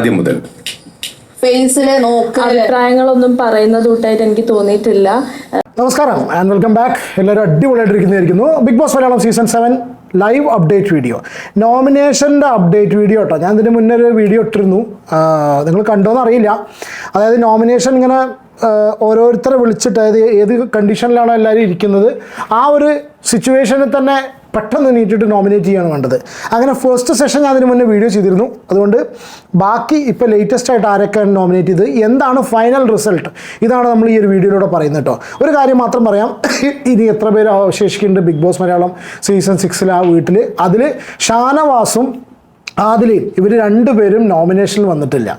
ആദ്യം മുതൽ. ഫേസിലെ നോക്ക് അഭിപ്രായങ്ങളൊന്നും പറയുന്നത് കൂട്ടായിട്ട് എനിക്ക് തോന്നിയിട്ടില്ല. നമസ്കാരം ആൻഡ് വെൽക്കം ബാക്ക് എല്ലാവരും അടിപൊളിയായിട്ടിരിക്കുന്നതായിരിക്കുന്നു. Bigg Boss Malayalam season seven live update video നോമിനേഷന്റെ update video കേട്ടോ ഞാൻ ഇതിന് മുന്നേ ഒരു വീഡിയോ ഇട്ടിരുന്നു. നിങ്ങൾ കണ്ടോന്ന് അറിയില്ല. അതായത് നോമിനേഷൻ ഇങ്ങനെ ഓരോരുത്തരെ വിളിച്ചിട്ട് അതായത് ഏത് കണ്ടീഷനിലാണോ എല്ലാവരും ഇരിക്കുന്നത്. ആ ഒരു സിറ്റുവേഷനിൽ തന്നെ പെട്ടെന്ന് നീട്ടിട്ട് നോമിനേറ്റ് ചെയ്യുകയാണ് വേണ്ടത്. അങ്ങനെ ഫസ്റ്റ് സെഷൻ ഞാൻ അതിന് മുന്നേ വീഡിയോ ചെയ്തിരുന്നു. അതുകൊണ്ട് ബാക്കി ഇപ്പോൾ ലേറ്റസ്റ്റ് ആയിട്ട് ആരൊക്കെയാണ് നോമിനേറ്റ് ചെയ്ത് എന്താണ് ഫൈനൽ റിസൾട്ട് ഇതാണ് നമ്മൾ ഈ ഒരു വീഡിയോയിലൂടെ പറയുന്നത് കേട്ടോ. ഒരു കാര്യം മാത്രം പറയാം. ഇനി എത്ര പേര് അവശേഷിക്കുന്നുണ്ട് ബിഗ് ബോസ് മലയാളം സീസൺ സിക്സിൽ ആ വീട്ടിൽ അതിൽ ഷാനവാസും ആദിലയും ഇവർ രണ്ടുപേരും നോമിനേഷനിൽ വന്നിട്ടില്ല.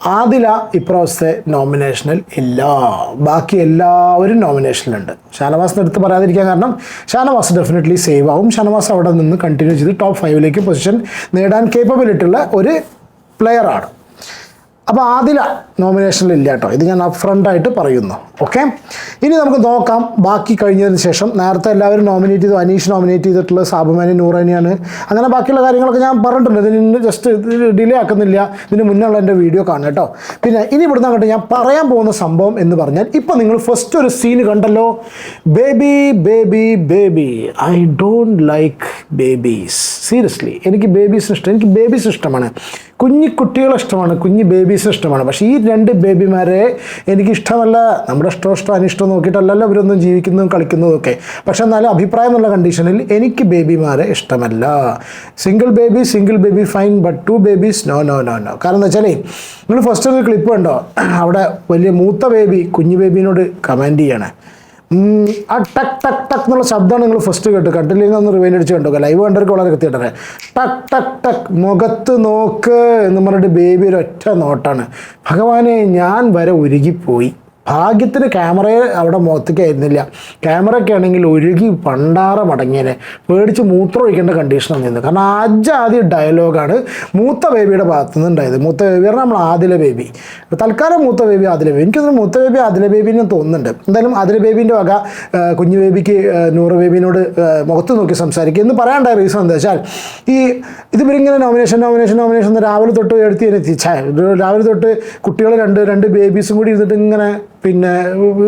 ആദില ഇപ്രാവശ്യത്തെ നോമിനേഷനിൽ ഇല്ല. ബാക്കി എല്ലാവരും നോമിനേഷനിലുണ്ട് ഷാനവാസിന് എടുത്ത് പറയാതിരിക്കാൻ കാരണം ഷാനവാസ് ഡെഫിനറ്റ്ലി സേവ് ആവും. ഷാനവാസ് അവിടെ നിന്ന് കണ്ടിന്യൂ ചെയ്ത് ടോപ്പ് ഫൈവിലേക്ക് പൊസിഷൻ നേടാൻ കേപ്പബിലിറ്റി ഉള്ള ഒരു പ്ലെയറാണ് അപ്പോൾ ആദില നോമിനേഷനിൽ ഇല്ല കേട്ടോ. ഇത് ഞാൻ അപ്രണ്ട് ആയിട്ട് പറയുന്നു. ഓക്കെ ഇനി നമുക്ക് നോക്കാം. ബാക്കി കഴിഞ്ഞതിന് ശേഷം നേരത്തെ എല്ലാവരും നോമിനേറ്റ് ചെയ്തു. അനീഷ് നോമിനേറ്റ് ചെയ്തിട്ടുള്ള സാബുമാനി നൂറാനിയാണ്. അങ്ങനെ ബാക്കിയുള്ള കാര്യങ്ങളൊക്കെ ഞാൻ പറഞ്ഞിട്ടുണ്ട്. ഇതിന് ജസ്റ്റ് ഡിലേ ആക്കുന്നില്ല. ഇതിന് മുന്നുള്ള എന്റെ വീഡിയോ കാണും കേട്ടോ. പിന്നെ ഇനി ഇവിടുന്ന് അങ്ങോട്ട് ഞാൻ പറയാൻ പോകുന്ന സംഭവം എന്ന് പറഞ്ഞാൽ ഇപ്പം നിങ്ങൾ ഫസ്റ്റ് ഒരു സീന് കണ്ടല്ലോ. Baby baby baby I don't like babies seriously എനിക്ക് ബേബീസിന് ഇഷ്ടം. എനിക്ക് ബേബീസ് ഇഷ്ടമാണ്. കുഞ്ഞു കുട്ടികളെ ഇഷ്ടമാണ്. കുഞ്ഞു ബേബീസ് ഇഷ്ടമാണ്. പക്ഷേ ഈ രണ്ട് ബേബിമാരെ എനിക്കിഷ്ടമല്ല. നമ്മുടെ ഇഷ്ടം ഇഷ്ടം അനിഷ്ടം നോക്കിയിട്ടല്ലല്ലോ ഇവരൊന്നും ജീവിക്കുന്നതും കളിക്കുന്നതും ഒക്കെ. പക്ഷെ എന്നാലും അഭിപ്രായം എന്നുള്ള കണ്ടീഷനിൽ എനിക്ക് ബേബിമാരെ ഇഷ്ടമല്ല. Single baby single baby fine but two babies no no no no കാരണം എന്താ വെച്ചാലേ നിങ്ങൾ ഫസ്റ്റ് ഒരു ക്ലിപ്പ് കണ്ടോ? അവിടെ വലിയ മൂത്ത ബേബി കുഞ്ഞു ബേബിനോട് കമാൻഡ് ചെയ്യണേ. ആ ടക് ടക് ടക് എന്നുള്ള ശബ്ദമാണ് നിങ്ങൾ ഫസ്റ്റ് കേട്ട് കണ്ടില്ലെങ്കിൽ ഒന്ന് റിവൈൻഡ് അടിച്ച് കണ്ടോ ലൈവ് കണ്ടവർക്ക് വളരെ കൃത്യമായിട്ട് ടക് ടക് ടക് മുഖത്ത് നോക്ക് എന്ന് പറഞ്ഞിട്ട് ബേബി ഒരു ഒറ്റ നോട്ടാണ്. ഭഗവാനെ ഞാൻ വരെ ഉരുകിപ്പോയി. ഭാഗ്യത്തിന് ക്യാമറ അവിടെ മുഖത്തേക്കായിരുന്നില്ല ക്യാമറയൊക്കെ ആണെങ്കിൽ ഒഴുകി പണ്ടാറ മടങ്ങിയനെ പേടിച്ച് മൂത്രം ഒഴിക്കേണ്ട കണ്ടീഷനാണ് നിന്ന് കാരണം ആദ്യം ഡയലോഗാണ് മൂത്ത ബേബിയുടെ ഭാഗത്തു നിന്ന് ഉണ്ടായത് മൂത്ത ബേബി പറഞ്ഞാൽ നമ്മൾ ആദില ബേബി തൽക്കാലം മൂത്ത ബേബി ആദില ബേബി എനിക്കൊന്നും മൂത്ത ബേബി ആദില ബേബിനെ തോന്നുന്നുണ്ട്. എന്തായാലും ആദില ബേബിന്റെ വക കുഞ്ഞു ബേബിക്ക് നൂറ് ബേബിനോട് മുഖത്ത് നോക്കി സംസാരിക്കുക. എന്ന് പറയാണ്ട റീസൺ എന്താ വെച്ചാൽ ഈ ഇതിവരിങ്ങനെ നോമിനേഷൻ നോമിനേഷൻ നോമിനേഷൻ രാവിലെ തൊട്ട് എടുത്ത് രാവിലെ തൊട്ട് കുട്ടികൾ രണ്ട് രണ്ട് ബേബീസും കൂടി ഇരുന്നിട്ട് ഇങ്ങനെ പിന്നെ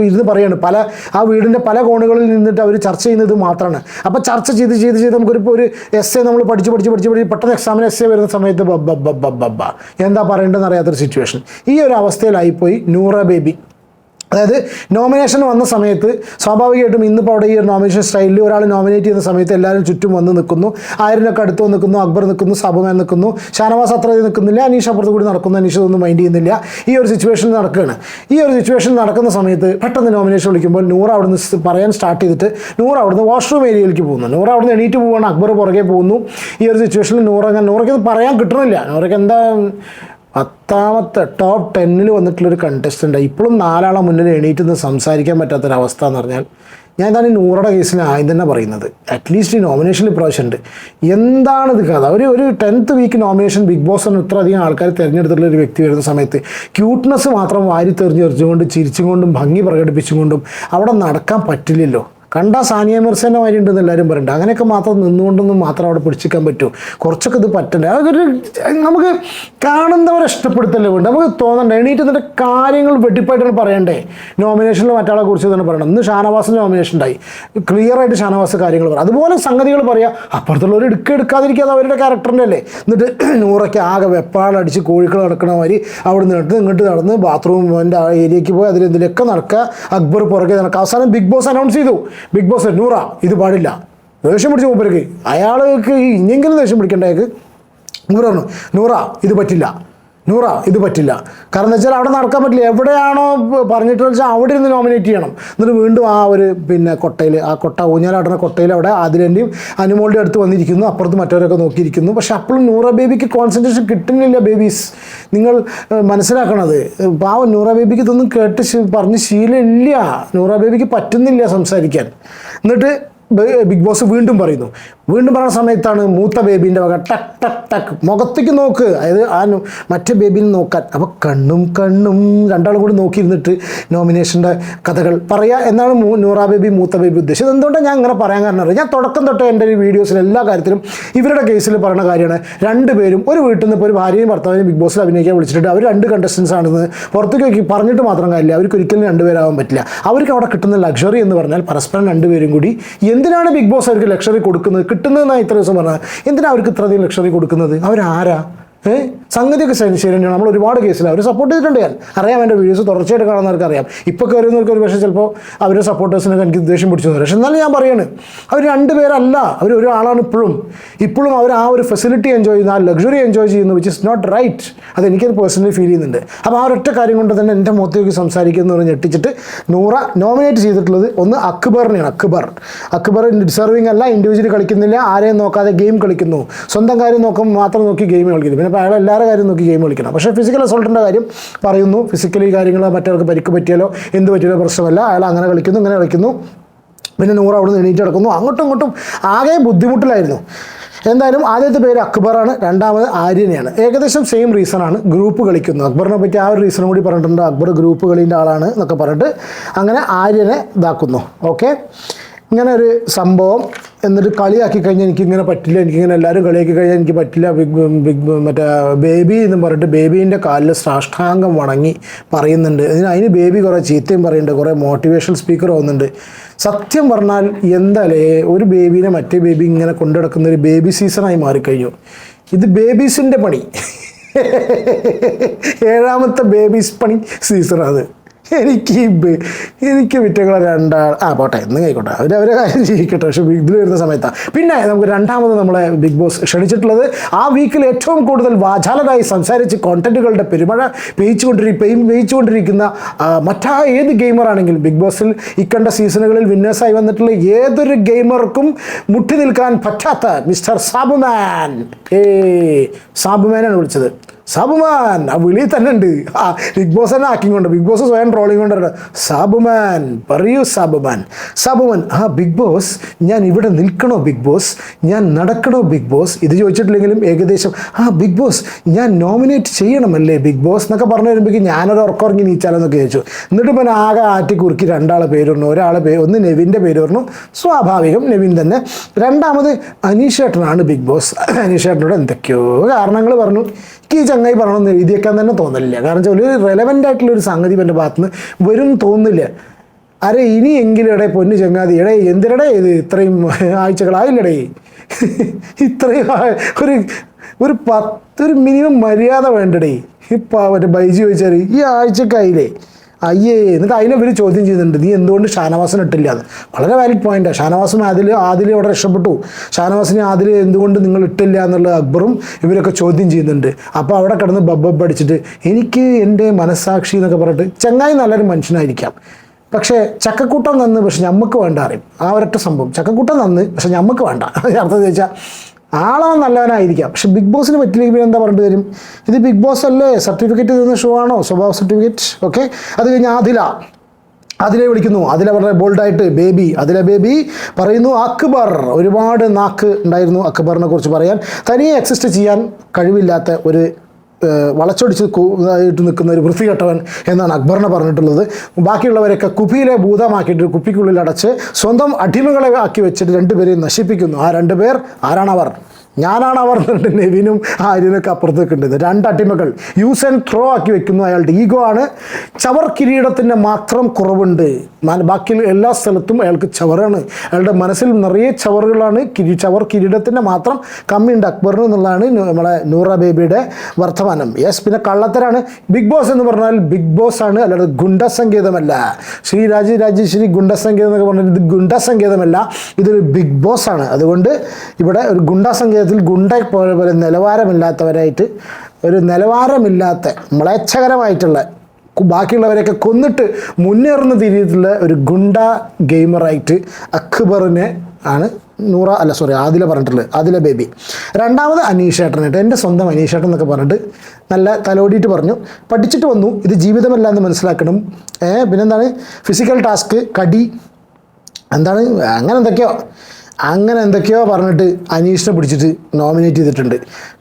ഇരുന്ന് പറയാണ്. പല ആ വീടിന്റെ പല കോണുകളിൽ നിന്നിട്ട് അവർ ചർച്ച ചെയ്യുന്നത് മാത്രമാണ്. അപ്പോൾ ചർച്ച ചെയ്ത് ചെയ്ത് ചെയ്ത് നമുക്കൊരു ഒരു എസ് എ നമ്മൾ പഠിച്ച് പഠിച്ച് പഠിച്ച് പഠിച്ച് പെട്ടെന്ന് എക്സാമിന് എസ് എ വരുന്ന സമയത്ത് ബബ്ബ ബബ്ബ എന്താ പറയേണ്ടതെന്ന് അറിയാത്തൊരു സിറ്റുവേഷൻ ഈ ഒരു അവസ്ഥയിലായിപ്പോയി നൂറ ബേബി അതായത് നോമിനേഷൻ വന്ന സമയത്ത് സ്വാഭാവികമായിട്ടും ഇന്നിപ്പോൾ അവിടെ ഈ ഒരു നോമിനേഷൻ സ്റ്റൈലിൽ ഒരാൾ നോമിനേറ്റ് ചെയ്യുന്ന സമയത്ത് എല്ലാവരും ചുറ്റും വന്ന് നിൽക്കുന്നു. ആയിരനൊക്കെ അടുത്ത് നിൽക്കുന്നു? അക്ബർ നിൽക്കുന്നു സബുമാൻ നിൽക്കുന്നു. ഷാനവാസ് അത്ര നിൽക്കുന്നില്ല. അനീഷ് അപ്പുറത്ത് കൂടി നടക്കുന്നു. അനീഷ് ഒന്നും മൈൻഡ് ചെയ്യുന്നില്ല. ഈ ഒരു സിറ്റുവേഷൻ നടക്കുകയാണ്. ഈ ഒരു സിറ്റുവേഷൻ നടക്കുന്ന സമയത്ത് പെട്ടെന്ന് നോമിനേഷൻ വിളിക്കുമ്പോൾ നൂറ് അവിടുന്ന് പറയാൻ സ്റ്റാർട്ട് ചെയ്തിട്ട് നൂറ് അവിടുന്ന് വാഷ്റൂം ഏരിയയിലേക്ക് പോകുന്നു. നൂറ് അവിടുന്ന് എണീറ്റ് പോവുകയാണ്. അക്ബർ പുറകെ പോകുന്നു. ഈ ഒരു സിറ്റുവേഷനിൽ നൂറ് അങ്ങനെ നൂറയ്ക്ക് പറയാൻ കിട്ടണില്ല. നൂറയ്ക്ക് എന്താ പത്താമത്തെ ടോപ്പ് ടെന്നിൽ വന്നിട്ടുള്ളൊരു കണ്ടസ്റ്റന്റ് ഇപ്പോഴും നാലാളെ മുന്നിൽ എണീറ്റ് നിന്ന് സംസാരിക്കാൻ പറ്റാത്തൊരവസ്ഥ എന്ന് പറഞ്ഞാൽ ഞാൻ ഈ നൂറുടെ കേസിൽ ആദ്യം തന്നെ പറയുന്നത്. അറ്റ്ലീസ്റ്റ് ഈ നോമിനേഷൻ ഇപ്രാവശ്യം ഉണ്ട്. എന്താണിത് കഥ? ഒരു ഒരു tenth week nomination Bigg Boss എന്ന് ഇത്രയധികം ആൾക്കാർ തിരഞ്ഞെടുത്തിട്ടുള്ള ഒരു വ്യക്തി വരുന്ന സമയത്ത് ക്യൂട്ട്നെസ് മാത്രം വാരി തെറിഞ്ഞെറിച്ചുകൊണ്ട് ചിരിച്ചുകൊണ്ടും ഭംഗി പ്രകടിപ്പിച്ചുകൊണ്ടും അവിടെ നടക്കാൻ പറ്റില്ലല്ലോ. കണ്ട സാനിയ മിർസേന്റെ മാതിരി ഉണ്ടെന്ന് എല്ലാവരും പറയുന്നുണ്ട്. അങ്ങനെയൊക്കെ മാത്രം നിന്നുകൊണ്ടൊന്നും മാത്രം അവിടെ പിടിച്ചിക്കാൻ പറ്റൂ. കുറച്ചൊക്കെ ഇത് പറ്റണ്ടേ? അതൊരു നമുക്ക് കാണുന്നവരെ ഇഷ്ടപ്പെടുത്തല്ലേ വേണ്ട. നമുക്ക് തോന്നണ്ട? എണീറ്റ് എന്നിട്ട് കാര്യങ്ങൾ വെട്ടിപ്പായിട്ടാണ് പറയണ്ടേ? നോമിനേഷനിൽ മറ്റാളെ കുറിച്ച് തന്നെ പറയണം ഇന്ന് ഷാനവാസ് നോമിനേഷൻ ഉണ്ടായി. ക്ലിയർ ആയിട്ട് ഷാനവാസ് കാര്യങ്ങൾ പറയാം അതുപോലെ സംഗതികൾ പറയാം. അപ്പുറത്തുള്ളവർ എടുക്കുക എടുക്കാതിരിക്കാതെ അവരുടെ ക്യാരക്ടറിന്റെ അല്ലേ? എന്നിട്ട് നൂറൊക്കെ ആകെ വെപ്പാടടിച്ച് കോഴികൾ നടക്കണ മാതിരി അവിടെ നിന്ന് ഇങ്ങോട്ട് നടന്ന് ബാത്റൂം എന്റെ ഏരിയയ്ക്ക് പോയി അതിലെന്തിലൊക്കെ നടക്കുക അക്ബർ പുറകെ നടക്കുക അവസാനം ബിഗ് ബോസ് അനൗൺസ് ചെയ്തു. ബിഗ് ബോസ് നൂറ ഇത് പാടില്ല. ദേഷ്യം പിടിച്ച് മൂപ്പർക്ക്. അയാൾക്ക് ഇനിയെങ്കിലും ദേഷ്യം പിടിക്കണ്ടേക്ക് നൂറ പറഞ്ഞു. നൂറ ഇത് പറ്റില്ല. നൂറ ഇത് പറ്റില്ല. കാരണം എന്ന് വെച്ചാൽ അവിടെ നടക്കാൻ പറ്റില്ല. എവിടെയാണോ പറഞ്ഞിട്ട് വെച്ചാൽ അവിടെ ഇരുന്ന് നോമിനേറ്റ് ചെയ്യണം. എന്നിട്ട് വീണ്ടും ആ ഒരു പിന്നെ കൊട്ടയിൽ ആ കൊട്ട ഊഞ്ഞാലാടുന്ന കൊട്ടയിൽ അവിടെ അതിലെന്റെയും അനുമോളുടെ അടുത്ത് വന്നിരിക്കുന്നു. അപ്പുറത്ത് മറ്റവരൊക്കെ നോക്കിയിരിക്കുന്നു. പക്ഷെ അപ്പോഴും നൂറ ബേബിക്ക് കോൺസെൻട്രേഷൻ കിട്ടുന്നില്ല ബേബീസ് നിങ്ങൾ മനസ്സിലാക്കണത്. പാവം നൂറ ബേബിക്ക് ഇതൊന്നും കേട്ട് പറഞ്ഞ് ശീലമില്ല നൂറ ബേബിക്ക് പറ്റുന്നില്ല സംസാരിക്കാൻ. എന്നിട്ട് ബിഗ് ബോസ് വീണ്ടും പറയുന്നു. വീണ്ടും പറയുന്ന സമയത്താണ് മൂത്ത ബേബീന്റെ വക ടക് ടക് ടക് മുഖത്തേക്ക് നോക്ക്. അതായത് ആ മറ്റേ ബേബീനെ നോക്കാൻ. അപ്പോൾ കണ്ണും കണ്ണും രണ്ടാളും കൂടി നോക്കിയിരുന്നിട്ട് നോമിനേഷന്റെ കഥകൾ പറയുക എന്നാണ് നൂറ ബേബി മൂത്ത ബേബി ഉദ്ദേശിച്ചത്. എന്തുകൊണ്ടാണ് ഞാൻ ഇങ്ങനെ പറയാൻ കാരണം അറിയാം ഞാൻ തുടക്കം തൊട്ട് എന്റെ ഈ വീഡിയോസിൽ എല്ലാ കാര്യത്തിലും ഇവരുടെ കേസിൽ പറയുന്ന കാര്യമാണ്. രണ്ട് പേരും ഒരു വീട്ടിൽ നിന്ന് ഇപ്പോൾ ഒരു ഭാര്യയും ഭർത്താവിനെയും ബിഗ് ബോസിൽ അഭിനയിക്കാൻ വിളിച്ചിട്ട് അവർ രണ്ട് കണ്ടസ്റ്റൻസ് ആണെന്ന് പുറത്തേക്ക് നോക്കി പറഞ്ഞിട്ട് മാത്രം കാര്യമില്ല. അവർക്ക് ഒരിക്കലും രണ്ടുപേരാവാൻ പറ്റില്ല. അവർക്ക് അവിടെ കിട്ടുന്ന ലക്ഷറി എന്ന് പറഞ്ഞാൽ പരസ്പരം രണ്ടുപേരും കൂടി എന്തിനാണ് ബിഗ് ബോസ് അവർക്ക് ലക്ഷറി കൊടുക്കുന്നത്? കിട്ടുന്നതെന്നാണ് ഇത്ര ദിവസം പറഞ്ഞത്. എന്തിനാണ് അവർക്ക് ഇത്രയധികം ലക്ഷറി കൊടുക്കുന്നത്? അവരാരാ? ഏ? സംഗതിയൊക്കെ ശരി ശരി തന്നെയാണ് നമ്മൾ ഒരുപാട് കേസിൽ അവർ സപ്പോർട്ട് ചെയ്തിട്ടുണ്ട് ഞാൻ. അറിയാം എന്റെ വീഡിയോസ് തുടർച്ചയായിട്ട് കാണുന്നവർക്ക് അറിയാം. ഇപ്പോൾ കയറുന്നവർക്ക് ഒരു പക്ഷേ ചിലപ്പോൾ അവരുടെ സപ്പോർട്ടേഴ്സിനൊക്കെ എനിക്ക് ദേഷ്യം പിടിച്ചു തരും പക്ഷെ എന്നാലും ഞാൻ പറയാണ് അവർ രണ്ട് പേരല്ല അവർ ഒരാളാണ് ഇപ്പോഴും. ഇപ്പോഴും അവർ ആ ഒരു ഫെസിലിറ്റി എൻജോയ് ചെയ്യുന്നു ആ ലക്ഷറി എൻജോയ് ചെയ്യുന്നു വിച്ച് ഇസ് നോട്ട് റൈറ്റ് അത് എനിക്കത് പേഴ്സണലി ഫീൽ ചെയ്യുന്നുണ്ട്. അപ്പോൾ ആ ഒരൊറ്റ കാര്യം കൊണ്ട് തന്നെ എന്റെ മുഖത്തേക്ക് സംസാരിക്കുന്ന പറഞ്ഞ് ഞെട്ടിച്ചിട്ട് നൂറ നോമിനേറ്റ് ചെയ്തിട്ടുള്ളത് ഒന്ന് അക്ബറിനെയാണ്. അക്ബർ. അക്ബർ ഡിസർവിങ് അല്ല ഇൻഡിവിജ്വലി കളിക്കുന്നില്ല ആരെയും നോക്കാതെ ഗെയിം കളിക്കുന്നു. സ്വന്തം കാര്യം നോക്കും മാത്രം നോക്കി ഗെയിം കളിക്കുന്നു. പിന്നെ അയാൾ അയാൾ എല്ലാവരുടെ കാര്യം നോക്കി ഗെയിം കളിക്കണം. പക്ഷേ ഫിസിക്കൽ അസോൾട്ടിന്റെ കാര്യം പറയുന്നു. ഫിസിക്കലി കാര്യങ്ങൾ മറ്റവർക്ക് പരിക്ക് പറ്റിയാലോ എന്ത് പറ്റിയാലോ പ്രശ്നമല്ല. അയാൾ അങ്ങനെ കളിക്കുന്നു ഇങ്ങനെ കളിക്കുന്നു. പിന്നെ നൂറ് അവിടെ നിന്ന് എണീറ്റ് കിടക്കുന്നു. അങ്ങോട്ടും ഇങ്ങോട്ടും ആകെ ബുദ്ധിമുട്ടിലായിരുന്നു. എന്തായാലും ആദ്യത്തെ പേര് അക്ബറാണ്. രണ്ടാമത് ആര്യനെയാണ്. ഏകദേശം സെയിം റീസണാണ് ഗ്രൂപ്പ് കളിക്കുന്നു അക്ബറിനെ പറ്റി ആ ഒരു റീസണും കൂടി പറഞ്ഞിട്ടുണ്ട്. അക്ബർ ഗ്രൂപ്പ് കളിന്റെ ആളാണ് എന്നൊക്കെ പറഞ്ഞിട്ട് അങ്ങനെ ആര്യനെ ഇതാക്കുന്നു. ഓക്കെ ഇങ്ങനെ ഒരു സംഭവം എന്നിട്ട് കളിയാക്കി കഴിഞ്ഞാൽ എനിക്കിങ്ങനെ പറ്റില്ല. എനിക്കിങ്ങനെ എല്ലാവരും കളിയാക്കി കഴിഞ്ഞാൽ എനിക്ക് പറ്റില്ല. ബിഗ് ബിഗ് മറ്റേ ബേബി എന്ന് പറഞ്ഞിട്ട് ബേബീന്റെ കാലിൽ സാഷ്ടാംഗം വണങ്ങി പറയുന്നുണ്ട്. അതിന് ബേബി കുറേ ചീത്തയും പറയുന്നുണ്ട്. കുറേ മോട്ടിവേഷണൽ സ്പീക്കർ ആവുന്നുണ്ട്. സത്യം പറഞ്ഞാൽ എന്തായാലേ ഒരു ബേബീനെ മറ്റേ ബേബി ഇങ്ങനെ കൊണ്ടുനടക്കുന്ന ഒരു ബേബി സീസണായി മാറിക്കഴിഞ്ഞു. ഇത് ബേബീസിന്റെ പണി. ഏഴാമത്തെ ബേബീസ് പണി സീസണാണ് എനിക്ക് എനിക്ക് വിറ്റകളെ രണ്ടാൾ ആ പോട്ടെ എന്ന് ആയിക്കോട്ടെ. അവർ അവരെ കാര്യം ജീവിക്കട്ടെ. പക്ഷെ ഇതിൽ വരുന്ന സമയത്താണ് പിന്നെ നമുക്ക് രണ്ടാമത് നമ്മളെ ബിഗ് ബോസ് ക്ഷണിച്ചിട്ടുള്ളത് ആ വീക്കിൽ ഏറ്റവും കൂടുതൽ വാചാലരായി സംസാരിച്ച് കോണ്ടന്റുകളുടെ പെരുമഴ പെയ്ച്ചുകൊണ്ടിരി പെയ് പെയ്ച്ചുകൊണ്ടിരിക്കുന്ന മറ്റാ ഏത് ഗെയിമറാണെങ്കിലും ബിഗ് ബോസിൽ ഇക്കണ്ട സീസണുകളിൽ വിന്നേഴ്സായി വന്നിട്ടുള്ള ഏതൊരു ഗെയിമർക്കും മുട്ടി നിൽക്കാൻ പറ്റാത്ത മിസ്റ്റർ സാബുമാൻ. ഏ സാബുമാനാണ് വിളിച്ചത്. സാബുമാൻ ആ വിളി തന്നെ ഉണ്ട്. ആ ബിഗ് ബോസ് തന്നെ ആക്കിക്കൊണ്ട് ബിഗ് ബോസ് സ്വയം ട്രോളിങ് കൊണ്ട് സാബുമാൻ പറയൂ സാബുമാൻ. സാബുമാൻ ആ ബിഗ് ബോസ് ഞാൻ ഇവിടെ നിൽക്കണോ ബിഗ് ബോസ്? ഞാൻ നടക്കണോ ബിഗ് ബോസ്? ഇത് ചോദിച്ചിട്ടില്ലെങ്കിലും ഏകദേശം ആ ബിഗ് ബോസ് ഞാൻ നോമിനേറ്റ് ചെയ്യണമല്ലേ ബിഗ് ബോസ് എന്നൊക്കെ പറഞ്ഞു വരുമ്പോഴേക്കും ഞാനൊരു ഉറക്കുറങ്ങി നീച്ചാലെന്നൊക്കെ ചോദിച്ചു. എന്നിട്ട് പിന്നെ ആകെ ആറ്റി കുറുക്കി രണ്ടാളെ പേര് പറഞ്ഞു. ഒരാളെ പേര് ഒന്ന് നെവിന്റെ പേര് പറഞ്ഞു. സ്വാഭാവികം നെവിൻ തന്നെ. രണ്ടാമത് അനീഷേട്ടനാണ് ബിഗ് ബോസ്. അനീഷേട്ടനോട് എന്തൊക്കെയോ കാരണങ്ങൾ പറഞ്ഞു. ഈ ചങ്ങായി പറയണമെന്ന് എഴുതിയേക്കാൻ തന്നെ തോന്നലില്ല. കാരണം വെച്ചാൽ ഒരു റെലവന്റ് ആയിട്ടുള്ള ഒരു സംഗതി എന്റെ ഭാഗത്ത് നിന്ന് വരും തോന്നില്ല അരെ ഇനിയെങ്കിലും ഇടേ പൊന്നു ചങ്ങാതി ഇടേ എന്തിനടേ ഇത് ഇത്രയും ആഴ്ചകളായില്ലടേ? ഇത്രയും ഒരു ഒരു പത്തൊരു മിനിമം മര്യാദ വേണ്ടടേ? ഇപ്പം മറ്റേ ബൈജി ചോദിച്ചാൽ ഈ ആഴ്ചക്കായില്ലേ? അയ്യേ എന്നിട്ട് അതിനെ ഇവർ ചോദ്യം ചെയ്യുന്നുണ്ട് നീ എന്തുകൊണ്ട് ഷാനവാസിന് ഇട്ടില്ല? അത് വളരെ വാലിഡ് പോയിന്റാണ് ഷാനവാസും ആദിൽ ആദിൽ അവിടെ രക്ഷപ്പെട്ടു. ഷാനവാസിനെ ആദിൽ എന്തുകൊണ്ട് നിങ്ങൾ ഇട്ടില്ല എന്നുള്ള അക്ബറും ഇവരൊക്കെ ചോദ്യം ചെയ്യുന്നുണ്ട്. അപ്പോൾ അവിടെ കിടന്ന് ബബ്ബബ് അടിച്ചിട്ട് എനിക്ക് എന്റെ മനസ്സാക്ഷി എന്നൊക്കെ പറഞ്ഞിട്ട് ചങ്ങായി നല്ലൊരു മനുഷ്യനായിരിക്കാം. പക്ഷേ ചക്കക്കൂട്ടം നന്ന് പക്ഷെ ഞമ്മക്ക് വേണ്ട അറിയും. ആ ഒരൊറ്റ സംഭവം. ചക്കക്കൂട്ടം നന്ന് പക്ഷെ ഞമ്മക്ക് വേണ്ട. അർത്ഥം ചോദിച്ചാൽ ആളാ നല്ലവനായിരിക്കാം. പക്ഷെ ബിഗ് ബോസിന് പറ്റില്ലെങ്കിൽ എന്താ പറഞ്ഞിട്ട് തരും ഇത് ബിഗ് ബോസ് അല്ലേ? സർട്ടിഫിക്കറ്റ് തരുന്ന ഷോ ആണോ? സ്വഭാവ സർട്ടിഫിക്കറ്റ്? ഓക്കെ. അത് കഴിഞ്ഞ് ആദില. അതിലെ വിളിക്കുന്നു. അതിലെ വളരെ ബോൾഡായിട്ട് ബേബി അതിലെ ബേബി പറയുന്നു അക്ബർ. ഒരുപാട് നാക്ക് ഉണ്ടായിരുന്നു അക്ബറിനെ കുറിച്ച് പറയാൻ. തനിയെ എക്സിസ്റ്റ് ചെയ്യാൻ കഴിവില്ലാത്ത ഒരു വളച്ചൊടിച്ച് ഇതായിട്ട് നിൽക്കുന്ന ഒരു വൃത്തികെട്ടവൻ എന്നാണ് അക്ബറിനെ പറഞ്ഞിട്ടുള്ളത്. ബാക്കിയുള്ളവരൊക്കെ കുപ്പിയിലെ ഭൂതമാക്കിയിട്ട് കുപ്പിക്കുള്ളിൽ അടച്ച് സ്വന്തം അടിമകളെ ആക്കി വെച്ചിട്ട് രണ്ടുപേരെയും നശിപ്പിക്കുന്നു. ആ രണ്ടുപേർ ആരാണവർ? ഞാനാണ് അവർ എന്നിട്ട് നെവിനും ആര്യനൊക്കെ അപ്പുറത്തേക്ക് നിൽക്കേണ്ടത്. രണ്ടടിമകൾ. യൂസ് ആൻഡ് ത്രോ ആക്കി വെക്കുന്നു അയാളുടെ ഈഗോ ആണ്. ചവർ കിരീടത്തിന്റെ മാത്രം കുറവുണ്ട്. ബാക്കി എല്ലാ സ്ഥലത്തും അയാൾക്ക് ചവറാണ്. അയാളുടെ മനസ്സിൽ നിറയെ ചവറുകളാണ്. കിരി ചവർ കിരീടത്തിന്റെ മാത്രം കമ്മിയുണ്ട് അക്ബറിന് എന്നുള്ളതാണ് നമ്മളെ നൂറ ബേബിയുടെ വർത്തമാനം. യെസ് പിന്നെ കള്ളത്തരാണ്. ബിഗ് ബോസ് എന്ന് പറഞ്ഞാൽ ബിഗ് ബോസ് ആണ്. അല്ലാതെ ഗുണ്ടസങ്കേതമല്ല. ശ്രീ രാജ രാജേശ്വരി ഗുണ്ടസങ്കേതം എന്നൊക്കെ പറഞ്ഞാൽ ഇത് ഗുണ്ടസങ്കേതമല്ല. ഇതൊരു ബിഗ് ബോസ് ആണ്. അതുകൊണ്ട് ഇവിടെ ഒരു ഗുണ്ടാസങ്കേതത്തിൽ ഗുണ്ട പോലെ പോലെ നിലവാരമില്ലാത്തവരായിട്ട് ഒരു നിലവാരമില്ലാത്ത മ്ലേച്ഛകരമായിട്ടുള്ള ബാക്കിയുള്ളവരെയൊക്കെ കൊന്നിട്ട് മുന്നേറുന്ന രീതിയിലുള്ള ഒരു ഗുണ്ട ഗെയിമറായിട്ട് അക്ബറിനെ ആണ് നൂറ അല്ല സോറി ആദില പറഞ്ഞിട്ടുള്ളത്. ആദില ബേബി. രണ്ടാമത് അനീഷേട്ടനായിട്ട് എന്റെ സ്വന്തം അനീഷ് അനീഷേട്ടൻ എന്നൊക്കെ പറഞ്ഞിട്ട് നല്ല തലോടിയിട്ട് പറഞ്ഞു. പഠിച്ചിട്ട് വന്നു. ഇത് ജീവിതമല്ല എന്ന് മനസ്സിലാക്കണം. പിന്നെന്താണ്? ഫിസിക്കൽ ടാസ്ക് കടി എന്താണ്? അങ്ങനെ എന്തൊക്കെയോ. അങ്ങനെ എന്തൊക്കെയോ പറഞ്ഞിട്ട് അനീഷിനെ പിടിച്ചിട്ട് നോമിനേറ്റ് ചെയ്തിട്ടുണ്ട്.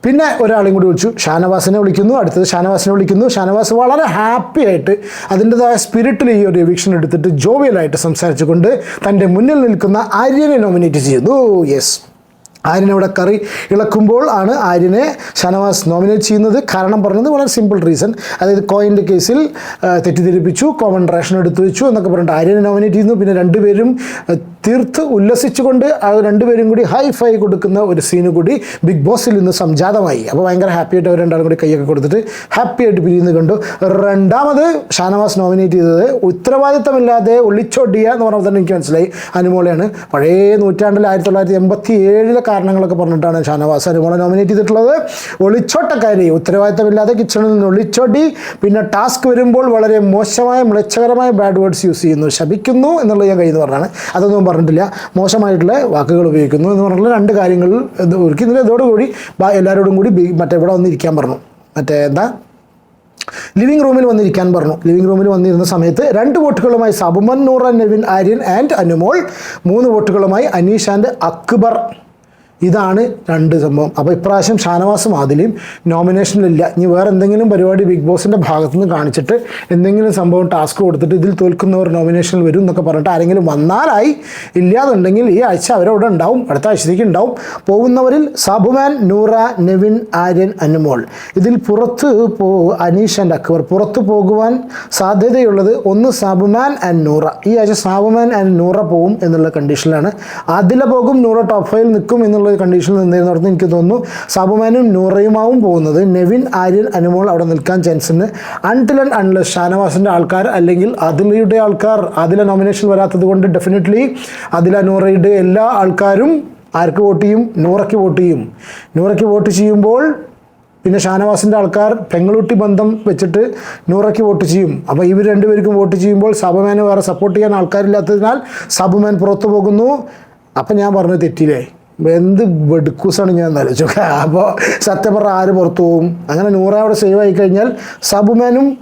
പിന്നെ ഒരാളെയും കൂടി വിളിച്ചു. ഷാനവാസിനെ വിളിക്കുന്നു. അടുത്തത് ഷാനവാസിനെ വിളിക്കുന്നു. ഷാനവാസ് വളരെ ഹാപ്പി ആയിട്ട് അതിന്റെതായ സ്പിരിറ്റിൽ ഈ ഒരു എവിക്ഷൻ എടുത്തിട്ട് ജോവിയലായിട്ട് സംസാരിച്ചുകൊണ്ട് തന്റെ മുന്നിൽ നിൽക്കുന്ന ആര്യനെ നോമിനേറ്റ് ചെയ്യുന്നു. യെസ് ആര്യനെ ഇവിടെ കറി ഇളക്കുമ്പോൾ ആണ് ആര്യനെ ഷാനവാസ് നോമിനേറ്റ് ചെയ്യുന്നത്. കാരണം പറഞ്ഞത് വളരെ സിമ്പിൾ റീസൺ അതായത് കോയിന്റെ കേസിൽ തെറ്റിദ്ധരിപ്പിച്ചു. കോമൺ റേഷൻ എടുത്തു വെച്ചു എന്നൊക്കെ പറഞ്ഞിട്ട് ആര്യനെ നോമിനേറ്റ് ചെയ്യുന്നു. പിന്നെ രണ്ടുപേരും തീർത്ത് ഉല്ലസിച്ചുകൊണ്ട് ആ രണ്ടുപേരും കൂടി ഹൈ ഫൈ കൊടുക്കുന്ന ഒരു സീന് കൂടി ബിഗ് ബോസിൽ നിന്ന് സംജാതമായി. അപ്പോൾ ഭയങ്കര ഹാപ്പി ആയിട്ട് അവർ രണ്ടാളും കൂടി കൈയൊക്കെ കൊടുത്തിട്ട് ഹാപ്പി ആയിട്ട് പിരിയുന്നത് കണ്ടു. രണ്ടാമത് ഷാനവാസ് നോമിനേറ്റ് ചെയ്തത് ഉത്തരവാദിത്തമില്ലാതെ ഒളിച്ചോടിയ എന്ന് പറഞ്ഞാൽ തന്നെ എനിക്ക് മനസ്സിലായി. അനുമോളയാണ്. പഴയ നൂറ്റാണ്ടിൽ ആയിരത്തി തൊള്ളായിരത്തി എൺപത്തി ഏഴിലെ കാരണങ്ങളൊക്കെ പറഞ്ഞിട്ടാണ് ഷാനവാസ് അനുമോളെ നോമിനേറ്റ് ചെയ്തിട്ടുള്ളത്. ഒളിച്ചോട്ടക്കാരി ഉത്തരവാദിത്തമില്ലാതെ കിച്ചണിൽ നിന്ന് ഒളിച്ചോടി പിന്നെ ടാസ്ക് വരുമ്പോൾ വളരെ മോശമായ മ്ലേച്ഛകരമായ ബാഡ് വേർഡ്സ് യൂസ് ചെയ്യുന്നു. ശപിക്കുന്നു എന്നുള്ളത് ഞാൻ കഴിഞ്ഞ് പറഞ്ഞാണ്. അതൊന്നും പറഞ്ഞിട്ടില്ല. മോശമായിട്ടുള്ള വാക്കുകൾ ഉപയോഗിക്കുന്നു എന്ന് പറഞ്ഞിട്ടുള്ള രണ്ട് കാര്യങ്ങൾ ഒരുക്കി ഒരുക്കുന്നതിൽ ഇതോടുകൂടി എല്ലാവരോടും കൂടി മറ്റേ ഇവിടെ വന്നിരിക്കാൻ പറഞ്ഞു. മറ്റേ എന്താ? ലിവിംഗ് റൂമിൽ വന്നിരിക്കാൻ പറഞ്ഞു. ലിവിംഗ് റൂമിൽ വന്നിരുന്ന സമയത്ത് രണ്ട് വോട്ടുകളുമായി സബുമൻ നൂറ നെവിൻ ആര്യൻ ആൻഡ് അനുമോൾ മൂന്ന് വോട്ടുകളുമായി അനീഷ് ആൻഡ് അക്ബർ ഇതാണ് രണ്ട് സംഭവം. അപ്പോൾ ഇപ്രാവശ്യം ഷാനവാസ് മാതിലിയും നോമിനേഷനിലില്ല ഇനി വേറെ എന്തെങ്കിലും പരിപാടി ബിഗ് ബോസിന്റെ ഭാഗത്തുനിന്ന് കാണിച്ചിട്ട് എന്തെങ്കിലും സംഭവം ടാസ്ക് കൊടുത്തിട്ട് ഇതിൽ തോൽക്കുന്നവർ നോമിനേഷനിൽ വരും എന്നൊക്കെ പറഞ്ഞിട്ട് ആരെങ്കിലും വന്നാലായി ഇല്ലാതുണ്ടെങ്കിൽ ഈ ആഴ്ച അവരവിടെ ഉണ്ടാവും. അടുത്ത ആഴ്ചത്തേക്ക് ഉണ്ടാവും. പോകുന്നവരിൽ സാബുമാൻ നൂറ നെവിൻ ആര്യൻ അനുമോൾ. ഇതിൽ പുറത്ത് പോ അനീഷ് ആൻഡ് അക്ബർ. പുറത്ത് പോകുവാൻ സാധ്യതയുള്ളത് ഒന്ന് സാബുമാൻ ആൻഡ് നൂറ. ഈ ആഴ്ച സാബുമാൻ ആൻഡ് നൂറ പോകും എന്നുള്ള കണ്ടീഷനിലാണ് ആദില പോകും നൂറ ടോപ്പ് ഫൈവിൽ നിൽക്കും എന്നുള്ള കണ്ടീഷനിൽ നിന്നിരുന്നിടത്ത് എനിക്ക് തോന്നുന്നു. സാബുമാനും നൂറയുമാവും പോകുന്നത്. നെവിൻ ആര്യൻ അനുമോൾ അവിടെ നിൽക്കാൻ ചാൻസ് ഉണ്ട്. അൺടിൽ ആൻഡ് അൺലെസ് ഷാനവാസിന്റെ ആൾക്കാർ അല്ലെങ്കിൽ അതിലയുടെ ആൾക്കാർ അതിലെ നോമിനേഷൻ വരാത്തത് കൊണ്ട് ഡെഫിനറ്റ്ലി അതില നൂറയുടെ എല്ലാ ആൾക്കാരും ആർക്ക് വോട്ട് ചെയ്യും? നൂറയ്ക്ക് വോട്ട് ചെയ്യും. നൂറയ്ക്ക് വോട്ട് ചെയ്യുമ്പോൾ പിന്നെ ഷാനവാസിന്റെ ആൾക്കാർ പെങ്ങളൂട്ടി ബന്ധം വെച്ചിട്ട് നൂറയ്ക്ക് വോട്ട് ചെയ്യും. അപ്പോൾ ഇവർ രണ്ടുപേർക്കും വോട്ട് ചെയ്യുമ്പോൾ സബുമാന് വേറെ സപ്പോർട്ട് ചെയ്യാൻ ആൾക്കാരില്ലാത്തതിനാൽ സബുമാൻ പുറത്തു പോകുന്നു. അപ്പം ഞാൻ പറഞ്ഞത് തെറ്റിയില്ലേ എന്ത് വെടുക്കൂസാണ് ഞാൻ ആലോചിച്ചു അപ്പോൾ സത്യം പറഞ്ഞാൽ ആര് പുറത്തു പോകും അങ്ങനെ നൂറ അവിടെ സേവ് ആയി കഴിഞ്ഞാൽ സബുമാനും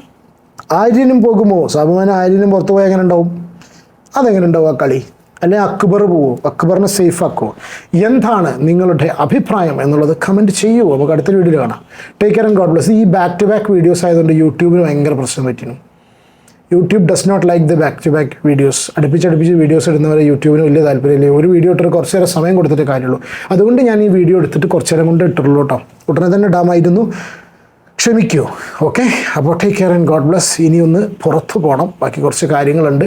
ആര്യനും പോകുമോ? സബുമാനും ആര്യനും പുറത്തു പോയാൽ എങ്ങനെ ഉണ്ടാവും? അതെങ്ങനെ ഉണ്ടാവും ആ കളി? അല്ലെങ്കിൽ അക്ബർ പോവോ? അക്ബറിനെ സേഫ് ആക്കുമോ എന്താണ് നിങ്ങളുടെ അഭിപ്രായം എന്നുള്ളത് കമന്റ് ചെയ്യുമോ നമുക്ക് അടുത്ത വീഡിയോയിൽ കാണാം. Take care and God bless ഈ ബാക്ക് ടു ബാക്ക് വീഡിയോസ് ആയതുകൊണ്ട് യൂട്യൂബിന് ഭയങ്കര പ്രശ്നം പറ്റിയിരുന്നു. YouTube does not like the back to back videos അടുപ്പിച്ചടുപ്പിച്ച് videos ഇടുന്നവരെ യൂട്യൂബിന് വലിയ താല്പര്യമില്ല. ഒരു വീഡിയോ ഇട്ടിട്ട് കുറച്ച് നേരം സമയം കൊടുത്തിട്ട് കാര്യമുള്ളൂ. അതുകൊണ്ട് ഞാൻ ഈ വീഡിയോ എടുത്തിട്ട് കുറച്ച് നേരം കൊണ്ട് ഇട്ടുള്ളൂ കേട്ടോ. ഉടനെ തന്നെ ഇടാമായിരുന്നു ക്ഷമിക്കൂ. ഓക്കെ അപ്പോൾ take care and God bless ഇനി ഒന്ന് പുറത്ത് പോകണം ബാക്കി കുറച്ച് കാര്യങ്ങളുണ്ട്.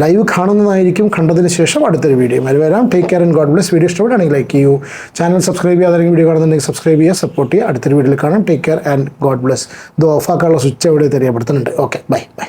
ലൈവ് കാണുന്നതായിരിക്കും. കണ്ടതിന് ശേഷം അടുത്തൊരു വീഡിയോ അത് വരാം. Take care and God bless video ഇഷ്ടപ്പെടുകയാണെങ്കിൽ ലൈക്ക് ചെയ്യൂ. ചാനൽ സബ്സ്ക്രൈബ് ചെയ്യാതെ വീഡിയോ കാണുന്നുണ്ടെങ്കിൽ സബ്സ്ക്രൈബ് ചെയ്യുക. സപ്പോർട്ട് ചെയ്യുക. അടുത്തൊരു വീഡിയോയിൽ കാണാം. Take care and God bless ഇത് ഓഫാക്കാനുള്ള സ്വിച്ച് എവിടെ തെരയപ്പെടുത്തുന്നുണ്ട് ഓക്കെ ബൈ ബൈ